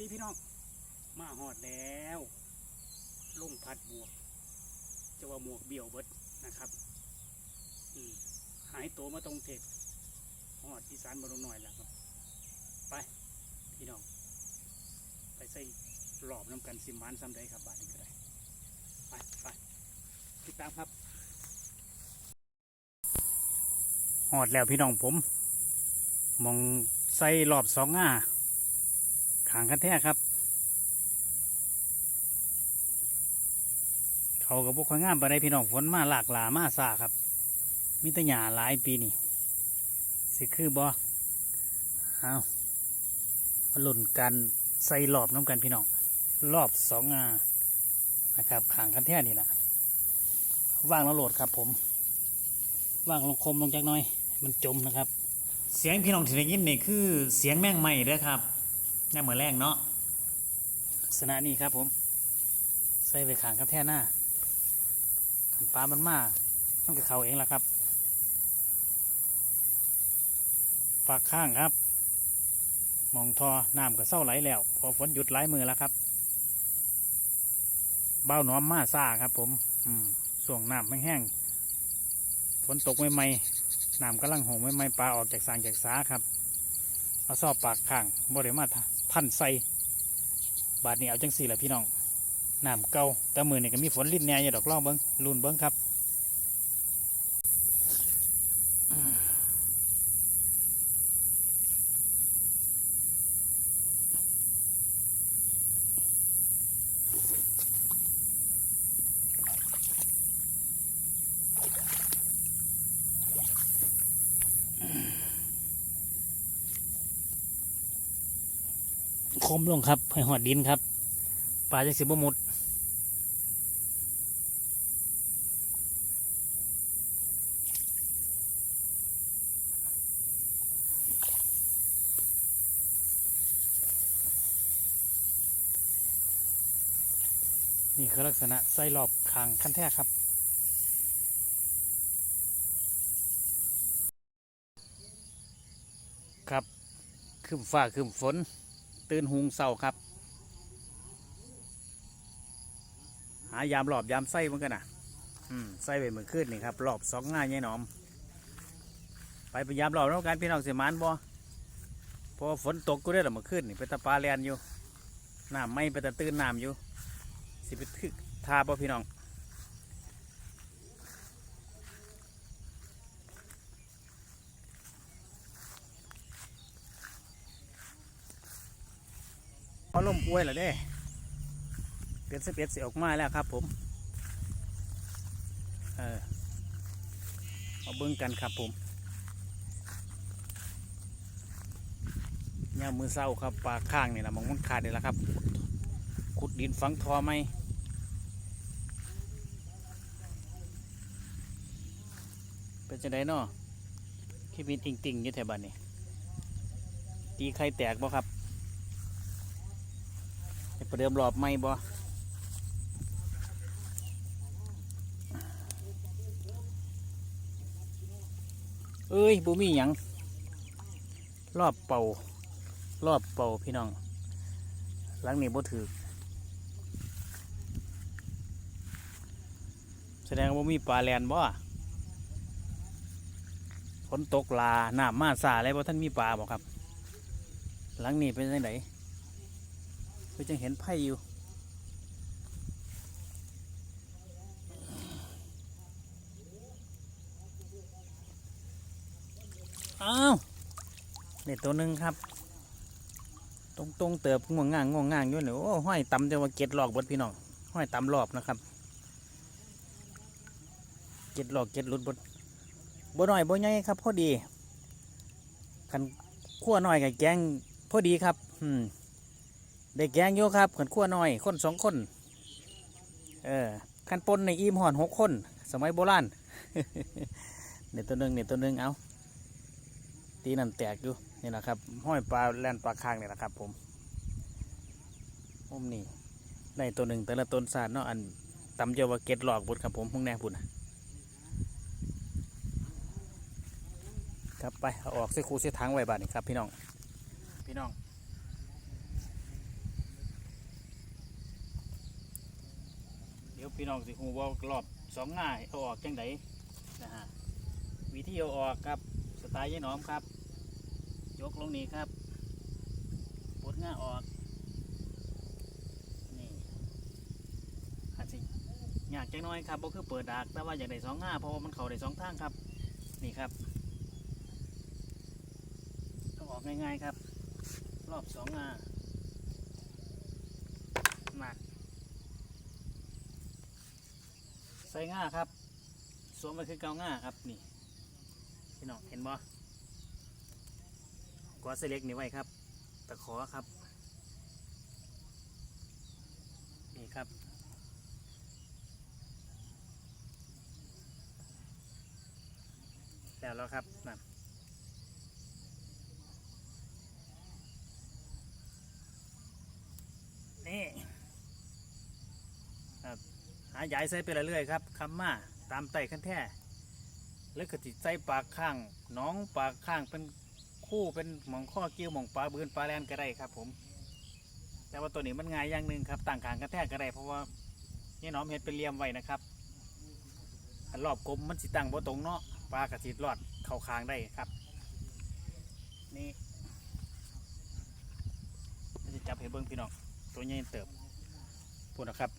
ดีพี่น้อง มาหอดแล้วลงพัดบวกจะว่าหมวกเบี้ยวเบิดนะครับหายตัวมาตรงเทศหอดอีสานบรมหน่อยแล้วครับ ไป พี่น้อง ไปใส่หลอบน้ำกันสิมานซ้ำได้ครับบาทนี้ก็ได้ไปไปติดตามครับหอดแล้วพี่น้องผม มองใส่รอบสองง่า ขางกันแท้ครับ เขากับพวกข้อยงามไปได้พี่น้องฝนมาหลากหลามาซาครับมีแต่หยาหลายปีนี่สิคือบอเอามาหล่นกันใส่รอบน้ำกันพี่น้องรอบสองงานะครับขางกันแท้นี่แหละว่างแล้วโหลดครับผมว่างลงคมลงจากน้อย มันจมนะครับ เสียงพี่น้องที่ได้ยินนี่คือเสียงแม่งใหม่เด้อครับ แม่เหมือนแรงเนาะลักษณะนี้ครับผม ใส่ไปขางกับแท่หน้าขันปลามันมาต้องกับเขาเองละครับปากข้างครับ มองทอน้ำก็เศร้าไหลแล้ว พอฝนหยุดไหลมือแล้วครับเบ้าหน้อมมาซ่าครับผม อืมส่วงน้ำแห้งๆฝนตกใหม่ๆน้ำกำลังหงไม่ไม่ปลาออกจากสางจากสาครับ เอาซอบปากข้างบริมา พันใส่บาดนี้เอาจังสี่แหละพี่น้องน้ำเก่าแต่มือนี่ก็มีฝนลิ้นแน่อย่าดอกล่องเบิ้งลุนเบิ้งครับ คมลงครับให้หอดดินครับปลาจังสิบหมดนี่คือลักษณะไส้รอบคางขั้นแท้ครับ ครับคืมฟ้าคืมฝน ตื่นหุงเศร้าครับ หายามหลอบยามไส้เหมือนกันนะอืมไส้ไปเหมือนขึ้นนี่ครับหลอบสองง่ายยหนอม ไปพยายามหลอบแล้วกันพี่น้องเสียมันบ่พอฝนตกก็ได้หรอมาขึ้นนี่ไปตะปลาแลนอยู่น้ำไม่ไปตะตื้นน้ำอยู่ สิไปทึกทาบ่พี่น้อง พอลม ป่วยแล้วเด้เดือนสเอ็ดสิออกมาแล้วครับ ผมเออมาเบิ่งกันครับผมเนี่ยมือเศร้าครับปลาข้างนี่แหละมองมันขาดนี่แหละครับ ขุดดินฝังทอไหมเป็นจะได้เนาะขี้บินติ่งติ่งๆอยู่แถวบ้านนี่ตีไข่แตกบ่ครับ ประเดิมรอบไม่บ่เอ้ยบุมีหยังรอบเป่ารอบเป่าพี่น้องหลังนี้บ่ถือแสดงว่ามีปลาแลนบ่ฝนตกลาหน้ำมาสาอะไรบ่ท่านมีปลาบ่ครับ หลังนี้เป็นยังไง ก็จะเห็นไพ่อยู่อ้าวนี่ตัวหนึ่งครับ ตรงตรงๆเติบง่วงง่างง่วงง่างอยู่เนี่ยโอ้ห้อยต่ำจะว่าเก็ดหลอกบดพี่น้องห้อยต่ำรอบนะครับ เก็ดหลอกเก็ดลุดบดบ่น้อยบ่ใหญ่ครับ พอดีคันขั้วหน้อยกับแกงพอดีครับ อืม ได้แกงโยครับขันขั้วหน้อยคนสองคน เออขันปนในอิ่มห่อนหกคน สมัยโบราณเนี่ยตัวหนึ่งเนี่ยตัวหนึ่งเอาตีนั่นแตกอยู่นี่แหละครับ ห้อยปลาแล่นปลาคางเนี่แหละครับ ผมผมนี่ได้ตัวหนึ่งแต่ละต้นสาดเนาะอันตำเจาวาเก็ดหลอกบุดครับผมพุ่งแน่พุ่นน่ะครับไปเอาออกเส้คูเส้ทางไว้บาดนี่ครับ พี่น้องพี่น้อง พี่น้องสิฮู้ว่ารอบสองง่ายเอาออกจังไดนะฮะวิธีเอาออกครับสไตล์ยายหนอมครับ ยกลงนี้ครับปลดง่าออกนี่อาจสิยากจังน้อยครับก็คือเปิดดากแต่ว่าอยากได้สองง่าเพราะว่ามันเข้าได้สองทางครับ นี่ครับเอาออกง่ายๆครับ รอบสองง่าหนัก ใส่ง่าครับ สวมไปคือเกาง่าครับนี่พี่น้องเห็นบ่กอดเสเล็กนี่ไว้ครับ ตะขอครับ นี่ครับแล้วแล้วครับนั่นครับหาใหญ่ใส่ไปเรื่อยๆครับคำมาตามไต่ขั้นแท้แล้วก็ติใส่ปากข้างน้องปากข้างเป็นคู่เป็นหมองข้อเกี้ยวหมองปลาบืนปลาแลนก็ได้ครับ ผม แต่ว่าตัวนี้มันง่ายอย่างหนึ่งครับ ต่างขางกันแทกก็ได้เพราะว่านี่น้องเห็ดเป็นเลี่ยมไว้นะครับอันรอบกลมมันสิตั้งบ่ตรงเนาะปลากระสิรอดเข้าคางได้ครับ นี่จะจับให้เบิ้งพี่น้องตัวใหญ่เติบพูดนะครับ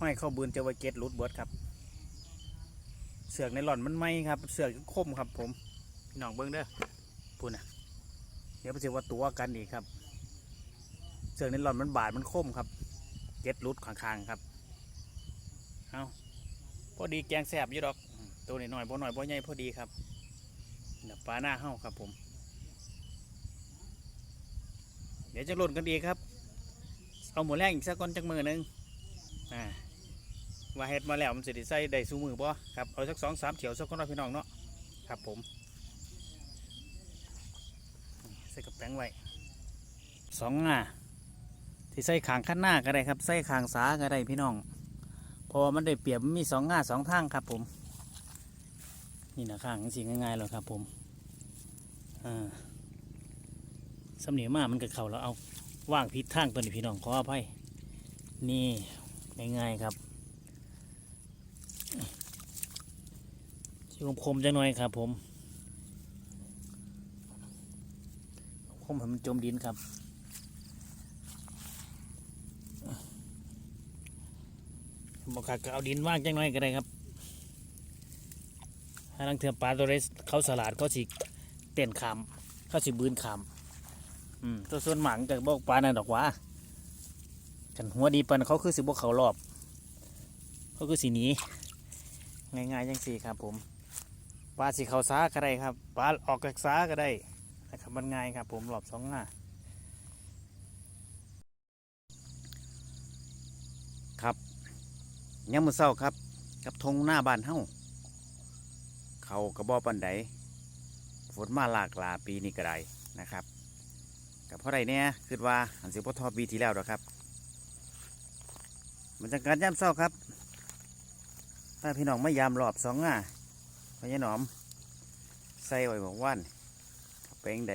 ห้อยเข้าบืนเจาไวาเกตหลุดเบิดครับ เสือกในหล่อนมันไหมครับ เสือกคมครับ ผมพี่น้องเบิ้งเด้อพูดนะเดี๋ยวไปเจอว่าตัวกันอีกครับ เสือกในหล่อนมันบาดมันคมครับ เกตหลุดข้างๆครับเอาพอดีแกงแสบยู่ดอก ตัวนี้หน่อยบ่หน่อยบ่ใหญ่พอดีครับเดี๋ยวปลาหน้าเห่าครับผม เดี๋ยวจะหล่นกันอีครับ เอาหมูแรงอีกสักก้อนจักมือหนึ่งอ่า ว่าเฮ็ดมาแล้วมันสิได้ใส่ได้สูมือบ่ครับเอาสักสองสามเถียวสักคนเนาะพี่น้องเนาะครับผมใส่กับแป้งไว้สองอะที่ใส่ขางข้างหน้าก็ได้ครับใส่ขางสาก็ได้พี่น้องเพราะมันได้เปรียบมันมีสองง่าสองทางครับผม นี่นะข้างสิง่ายๆเลยครับผมอ่าสำเนียงมามันก็เข่าแล้วเอาว่างพิษทางตัวนี้พี่น้องขออภัยนี่ง่ายๆครับ ชิคมๆจะหน่อยครับ ผมคมให้มันจมดินครับบอกขาดก็เอาดินว่างจังหน่อยก็ได้ครับถ้าลังเถื่อปลาตัวเรสเขาสลัดเขาสิเต้นคำเขาสิบืนคำอืมตัวส่วนหมังแต่บอกปลานั่นดอกว่ากันหัวดีปันเขาคือสิบวกเขารอบ เขาคือสีนี้ง่ายๆจังสี่ครับผม ปลาสีเขาซาก็ได้ครับปลาออกจากซาก็ได้นะครับมันง่ายครับ ผมรอบสองห้าครับยังมือเศร้าครับ กับทงหน้าบ้านเฮาเขากระบอกปันไดฝนมาหลากหลาปีนี้ก็ได้นะครับ กับเพราะใดเนี่ยคือว่าอันสิบ่อทอปีที่แล้วหรอครับ มันจะการย่ำเศร้าครับ ถ้าพี่น้องไม่ยามรอบสองง่า พญาหนอม ใส่ไว้บอกว่านเป็นได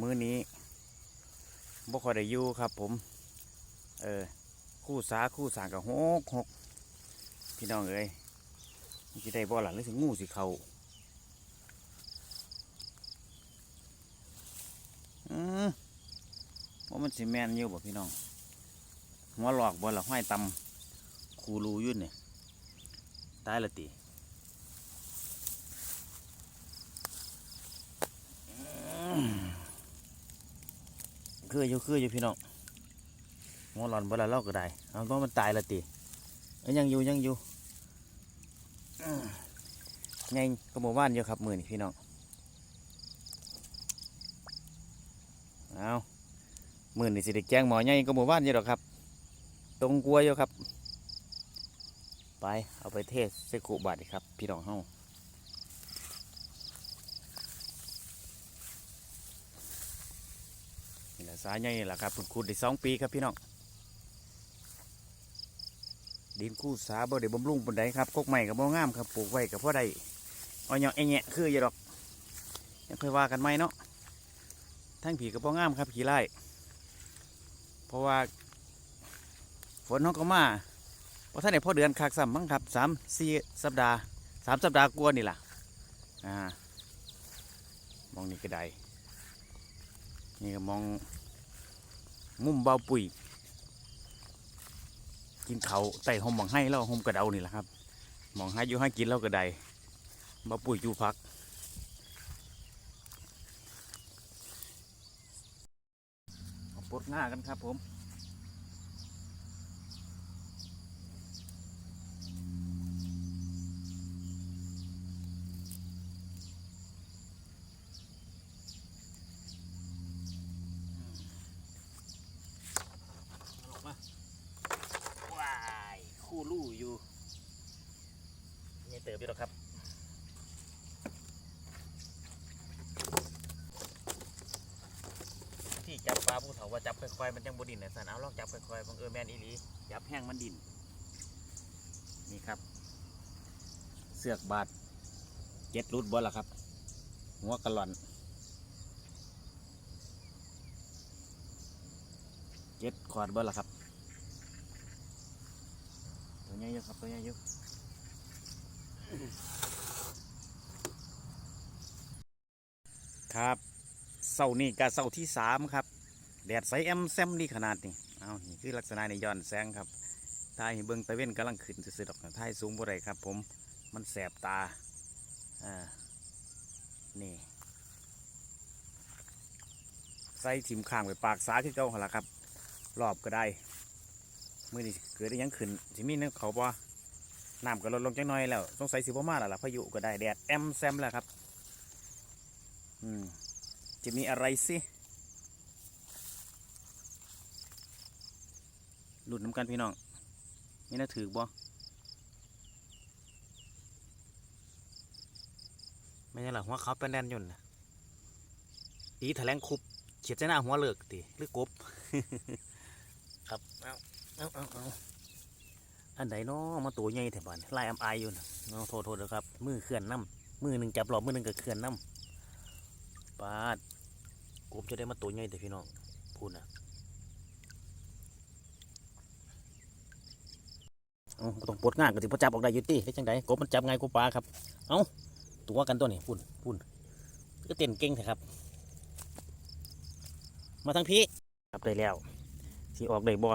มือนี้บ่ค่อยได้อยู่ครับ ผม เออ คู่สาคู่สางกับหกหกพี่น้องเอ้ยจะได้บ่หลังหรือสิงูสิเขาอืมว่ามันสิแมนอยู่บ่พี่น้องหัวหลอกบนหลัห้อยตำคูรูยุ่นเนี่ยตายละตี คืออยู่คืออยู่พี่น้องหัวหลอนบละเล่าก็ได้เอาต้องมันตายละตียังอยู่ยังอยู่อื้อยังก็หมู่บ้านอยู่ครับมือนี่พี่น้องเอามือนี่สิได้แกงหมอใหญ่ก็หมู่บ้านอยู่หรอกครับ ตรงกลัวอยู่ครับ ไปเอาไปเทศใส่กุบาทครับ พี่น้องเฮานี่แหละ สายใหญ่นี่แหละครับเพิ่งขุดได้สองปีครับพี่น้องดินคู่สาบ่ได้บำรุงปานใดครับกกใหม่กับบ่งามครับปลูกไว้กับพ่อใดอาเนาะไอ้แงะคืออย่าดอกยังค่อยว่ากันไหมเนาะทั้งผีกับบ่งามครับผีไล่เพราะว่าฝนเขาก็มาว่าท่านไหนพ่อเดือนคักซ้ำมั้งครับสามสี่สัปดาห์สามสัปดาห์กว่านี่ล่ะอ่ามองนี่ก็ได้นี่ก็มอง มุมเบาปุ๋ย กินเขาไต่หอมบังให้แล้วหอมกระเดานี่แหละครับมองให้อยู่ให้กินแล้วก็ไดเบาปุ๋ยอยู่พักปลดง่ากันครับผม ออกมาว้ายคู่ลู่อยู่นี่เติบอยู่หรอกครับ ที่จับปลาผู้เฒ่าว่า จับค่อยๆมันจังบดินนะสันเอาลองจับค่อยๆบังเอิญแมนอีหลีจับแห้งมันดิน นี่ครับ เสือกบาดเจ็ดรุดบอลล่ะครับ หัวกระหล่อนเจ็ดขอดบอร์ละครับ ตัวใหญ่เยอะครับตัวใหญ่เยอะครับเสานี่กับเสาที่สามครับ แดดใสแอมแซมดีขนาดนี้เอานี่คือลักษณะในย้อนแสงครับถ่ายเบิ้องตะเวนกำลังขึ้นสุดๆดอกถ่ายสูงบ่ได้ครับ ผมมันแสบตาอ่านี่ใส่ทิมข้างไปปากสาคือเก่าหั่นละครับ รอบก็ได้มื่อนี้เกิดได้ยังขึ้นสิมีนื้อเขาบ่น้ำก็ลดลงจังน้อยแล้วสงใสัยสิบ่มาแล้วล่ะพายุก็ได้แดดแอมแซมแล้วครับ อืมจะมีอะไรสิ หลุดน้ำกันพี่น้องนี่น่าถือบ่ไม่ใช่หรอหัวเขาเป็นแดนยุ่นนะตีแถลงคุบเขียดใจหน้าหัวเลิกตีหรือกบ ครับเอาเอาเอาเอาอันไหนเนาะมาตัวใหญ่แถวบ้านไล่อำไอายอยู่นะเอาโทษโทษนะครับมือเคลื่อนน้ำมือหนึ่งจับหลอบมือหนึ่งก็เคลื่อนน้ำปาดกบจะได้มาตัวใหญ่แต่พี่น้องพูดนะ เอาต้องปวดง่ายก็ถึงพอจับออกได้ยุติได้จังไดกบมันจับไงายกว่าปลาครับ เอาตัวกันตัวนี้พุ่นพุ่นก็เต้นเก่งเถอะครับ มาทั้งพี่ครับได้แล้วที่ออกได้บ่อ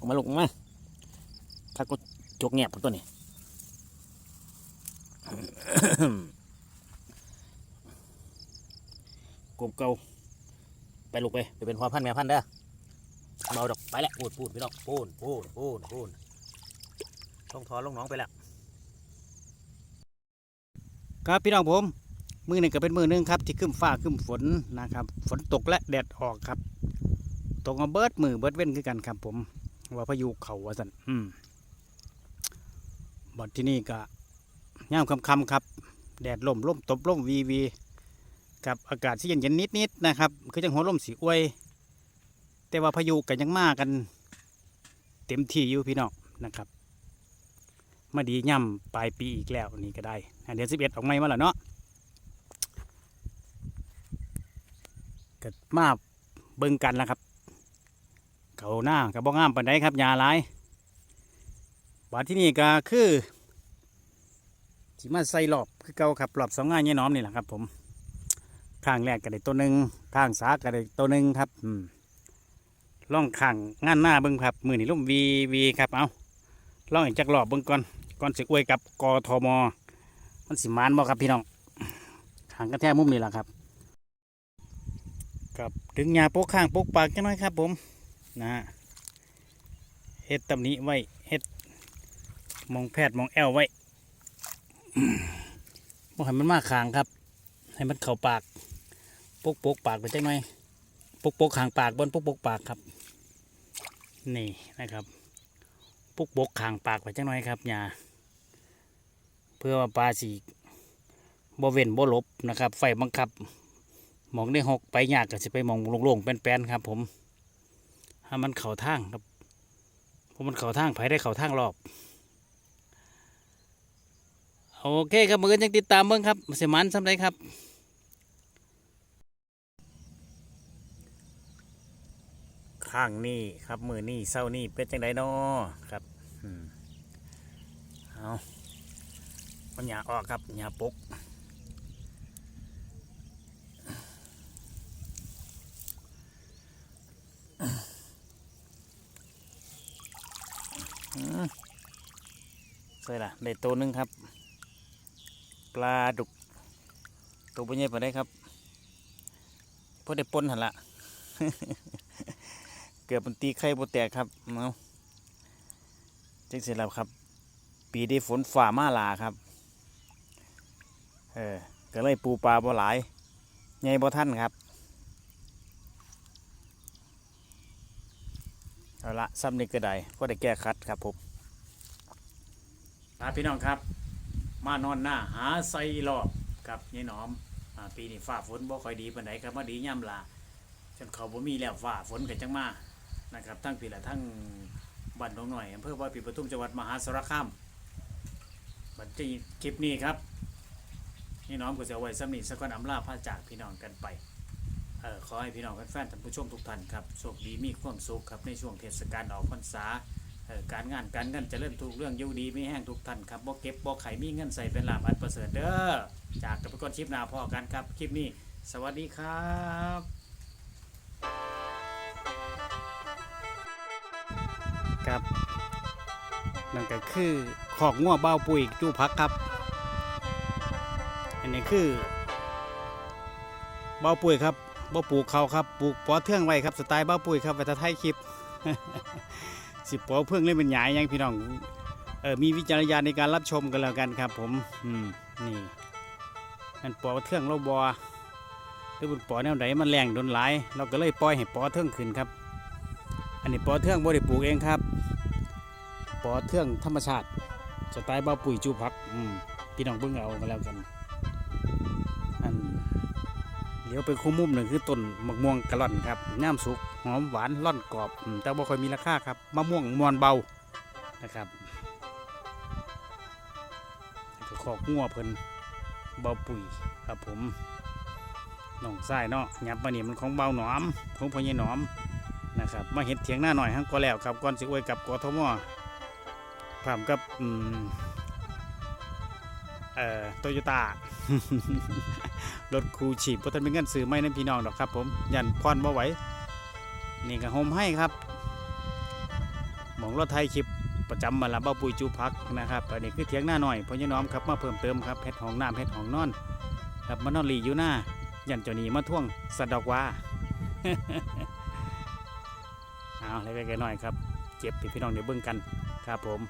อกมาลูกมาถ้าก็จกแงบตัวนี้กบเก่าไปลูกไปไปเป็นพ่อพันธุ์แม่พันธุ์เด้อ เมาดอกไปแล้วปูดปูดพี่น้องปูนปูนปูนปูนลงทอลงน้องไปแล้วครับพี่น้องผมมือหนึ่งก็เป็นมือหนึ่งครับ ที่ขึ้นฟ้าขึ้นฝนนะครับ ฝนตกและแดดออกครับ ตกมาเบิดมือเบิดเว้นคือกันครับ ผม ว่าพายุเขาว่าสันอืมบอดที่นี่ก็ย่ามคำคำครับ แดดล่มล่มตบล่มวีวีกับอากาศที่เย็นเย็นนิดนิดๆนะครับ คือจังหัวล่มสีอวย แต่ว่าพายุกันยังมากัน เต็มที่อยู่พี่น้องนะครับ มาดีย่ำปลายปีอีกแล้วนี่ก็ได้เดือนสิบเอ็ดออกไม่มาแล้วเนาะก็มาเบิ่งกันแล้วครับ เขาหน้ากับบ้องงามปันไดครับยาหลายบาดที่นี่ก็คือสิมาใส่หลอบคือเก่าครับหลอบสองง่ายยี่น้อมนี่แหละครับ ผมข้างแรกก็ได้ตัวหนึ่งข้างสาก็ได้ตัวหนึ่งครับ อืม ล่องข้างงานหน้าเบิ่งครับมือนี่ลุ่มวีวีครับเอาล่องอีกจักหลอบเบิ่งก่อนก่อนสิอวยกับกทมมันสิมานบ่ครับพี่น้องข้างกระแทกมุมนี่แหละครับครับถึงยาโปกข้างโปกปากจังน้อยครับผมนะฮะเฮ็ดตำหนี้ไว้เฮ็ดมองแพทย์มองแอลไว้บ่ให้มันมาขางครับ ให้มันเข้าปากปกปกปากไปจังหน่อย ปุกปกขางปากบนปุกปกปากครับ นี่นะครับปุกปกขางปากไปจังหน่อยครับยาเพื่อว่าปลาสีบ่เว้นบ่ลบนะครับ ไฟบังคับมองได้หกไปยากก็จะไปมองโล่งๆแป้นๆครับ ผมถ้ามันเข่าทางครับเพราะมันเข่าทางไผได้เข่าทางรอบ โอเคครับมือยังติดตามเบิ้งครับเสยมันสำไรครับ ข้างนี่ครับ มือนี่เศร้านี่เป็นจังไดน้อครับอืมเอาปัญญาออกครับหญ้าปกอืมใส่ละได้ตัวนึงครับ ปลาดุก ตัวเป็นใหญ่ปได้ครับพอได้ปนหันละ กือบมันตีไข่บแตกครับเอาจังเสร็จแล้วครับ ปีได้ฝนฝ่ามาลาครับเออก็เลยปูปลาบ่หลายใหญ่บ่ท่านครับเอาละซ้ำนี่ก็ได้ก็ได้แก้คัดครับผมครับพี่น้องครับ มานอนหน้าหาไซรอบกับยายหนอมอาปีนี้ฟ้าฝนบ่ค่อยดีปานใดครับมาดีย่ำลาจนเขาบ่มีแล้วฟ้าฝนก็จังมา นะครับทั้งปีละทั้งบ้านหนองหน่อยอำเภอว่าปีปทุมจังหวัดมหาสารคามบัดนี้คลิปนี้ครับยายหนอมก็จะไว้สำนีสักวันอำลาพระจากพี่น้องกันไปเออขอให้พี่น้องแฟนๆท่านผู้ชมทุกท่านครับโชคดีมีความสุขครับในช่วงเทศกาลออกพรรษาการงานการเงินจะเริ่มถูกเรื่องยูดีไม่แห้งทุกท่านครับบ่เก็บบ่ไข่มีเงินใส่เป็นลาบอันประเสริฐเด้อจากกับกอนคลิปหน้าพอกันครับคลิปนี้ สวัสดีครับ นั่นก็คือขอกงัวเบ้าปุ๋ยจูพักครับ อันนี้คือเบ้าปุ๋ยครับบ่ปลูกเขาครับปลูกปอเทืองไว้ครับสไตล์เบ้าปุ๋ยครับไว้ถ้าไทยคลิป สิบปอเพิ่องเล่นเป็นหยายยังพี่น้องเออมีวิจารณญาณในการรับชมกันแล้วกันครับ ผมอืมนี่นั่นปอเทืองเราบอหรือบุญปอแนวไหนมันแรงโดนหลาย เราก็เลยปล่อยให้ปอเทืองขึ้นครับ อันนี้ปอเทืองบ่ได้ปลูกเองครับ ปอเทืองธรรมชาติสไตล์บ้าปุ๋ยจูพักอืมพี่น้องเบิ่งเอากันแล้วกันอันเดี๋ยวไปคู่มุมหนึ่งคือต้นมะม่วงกะล่อนครับน้ำสุกหอมหวานร่อนกรอบอืมแต่บ่ค่อยมีราคาครับมะม่วงมวนเบานะครับแล้วก็ขอกงัวเพิ่นเบาปุ๋ยครับผมน้องไส้เนาะยับมานี่ยมันของเบาหนอมของพ่อใหญ่หนอมนะครับมาเห็ดเถียงหน้าหน่อยฮังก็แล้วครับก่อนสิอวยกับกทม พร้อมกับเอ่อโตโยต้ารถคูชีพเพราะท่านเป็นเงินซื้อไม่นั่นพี่น้องดอกครับ ผมยันพรบ่ไหวนี่ก็โฮมให้ครับหมองรถไทยคลิปประจำมาละเบ้าปุยจูพักนะครับอันนี้คือเถียงหน้าหน่อยพ่อยน้อมครับมาเพิ่มเติมครับเพชรห้องน้ำเพชรห้องนอนครับมานอนหลีอยู่หน้ายันเจ้าหนีมาท่วงสะดอกว่าเอาเล็กๆน้อยครับ เจ็บที่พี่น้องเดี๋ยวเบิ่งกันครับผม